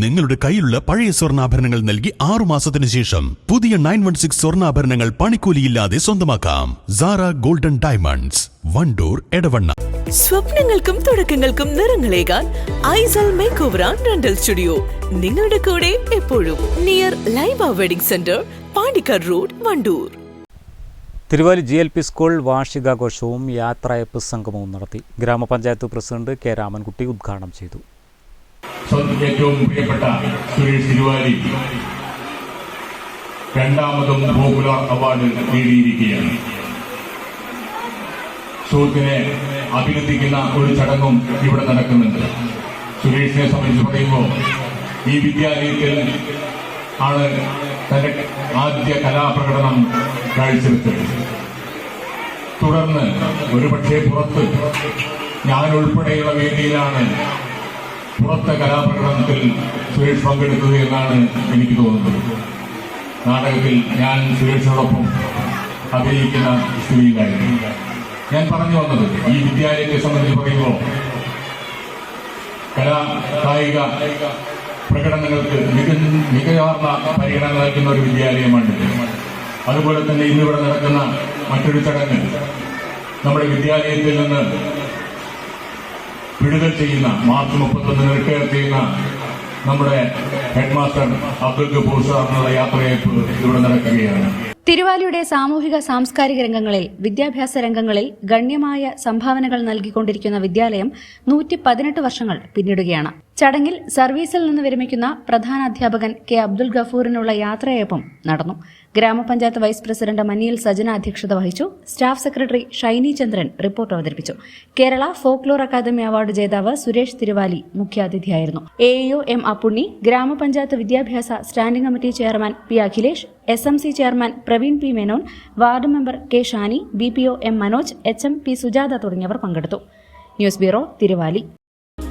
നിങ്ങളുടെ കയ്യിലുള്ള പഴയ സ്വർണാഭരണങ്ങൾ നൽകി ആറു മാസത്തിന് ശേഷം പുതിയ നയൻ വൺ സിക്സ് സ്വർണാഭരണങ്ങൾ പണിക്കൂലിയില്ലാതെ സ്വന്തമാക്കാം. Sara golden diamonds Wandoor Edavanna. സ്വപ്നങ്ങൾക്കും തുടക്കങ്ങൾക്കും നിറങ്ങളേകാൻ Aisal make over rental studio നിങ്ങളുടെ കൂടെ എപ്പോഴും near Laiba wedding centre Pandikkad road Wandoor. Thiruvali G L P school വാർഷികാഘോഷവും യാത്രയപ്പ് സംഗമവും നടത്തി ഗ്രാമപഞ്ചായത്ത് പ്രസിഡന്റ് കെ രാമൻകുട്ടി ഉദ്ഘാടനം ചെയ്തു. ഏറ്റവും പ്രിയപ്പെട്ട സുരേഷ് തിരുവാലി രണ്ടാമതും പോപ്പുലർ അവാർഡ് നേടിയിരിക്കുകയാണ്. സുഹൃത്തിനെ അഭിനന്ദിക്കുന്ന ഒരു ചടങ്ങും ഇവിടെ നടക്കുന്നുണ്ട്. സുരേഷിനെ സംബന്ധിച്ച് പറയുമ്പോൾ ഈ വിദ്യാലയത്തിൽ ആണ് തന്റെ ആദ്യ കലാപ്രകടനം കാഴ്ചവെച്ചത്. തുടർന്ന് ഒരുപക്ഷെ പുറത്ത് ഞാൻ ഉൾപ്പെടെയുള്ള വേദിയിലാണ് പുറത്തെ കലാപ്രകടനത്തിൽ സുരേഷ് പങ്കെടുത്തത് എന്നാണ് എനിക്ക് തോന്നുന്നത്. നാടകത്തിൽ ഞാൻ സുരേഷിനോടൊപ്പം അഭിനയിക്കുന്ന സ്ഥിതിയിലായിരുന്നു. ഞാൻ പറഞ്ഞു വന്നത് ഈ വിദ്യാലയത്തെ സംബന്ധിച്ച് പറയുമ്പോൾ കലാ കായിക പ്രകടനങ്ങൾക്ക് മിക മികവാർന്ന പരിഗണന നൽകുന്ന ഒരു വിദ്യാലയമാണ് അതുപോലെ തന്നെ ഇന്നിവിടെ നടക്കുന്ന മറ്റൊരു ചടങ്ങ് നമ്മുടെ വിദ്യാലയത്തിൽ നിന്ന് വിടുതൽ ചെയ്യുന്ന മാർച്ച് മുപ്പത്തൊന്നിന് റിട്ടയർ ചെയ്യുന്ന നമ്മുടെ ഹെഡ് മാസ്റ്റർ അബ്ദുൽ ഗഫൂർ സാറിനുള്ള യാത്രയപ്പ് ഇവിടെ നടക്കുകയാണ്. തിരുവാലിയുടെ സാമൂഹിക സാംസ്കാരിക രംഗങ്ങളിൽ വിദ്യാഭ്യാസ രംഗങ്ങളിൽ ഗണ്യമായ സംഭാവനകൾ നൽകിക്കൊണ്ടിരിക്കുന്ന വിദ്യാലയം നൂറ്റി പതിനെട്ട് വർഷങ്ങൾ പിന്നിടുകയാണ്. ചടങ്ങിൽ സർവീസിൽ നിന്ന് വിരമിക്കുന്ന പ്രധാന അധ്യാപകൻ കെ അബ്ദുൾ ഗഫൂറിനുള്ള യാത്രയപ്പം നടന്നു. ഗ്രാമപഞ്ചായത്ത് വൈസ് പ്രസിഡന്റ് മനിയിൽ സജന അധ്യക്ഷത വഹിച്ചു. Staff secretary Shiny Chandran report അവതരിപ്പിച്ചു. കേരള ഫോക്ലോർ അക്കാദമി അവാർഡ് ജേതാവ് സുരേഷ് തിരുവാലി മുഖ്യാതിഥിയായിരുന്നു. എ എം അപ്പുണ്ണി ഗ്രാമപഞ്ചായത്ത് വിദ്യാഭ്യാസ standing committee chairman P Akhilesh S M C chairman Praveen P Menon ward member K Shani B P O M Manoj H M P Sujatha തുടങ്ങിയവർ പങ്കെടുത്തു. News bureau Thiruvali.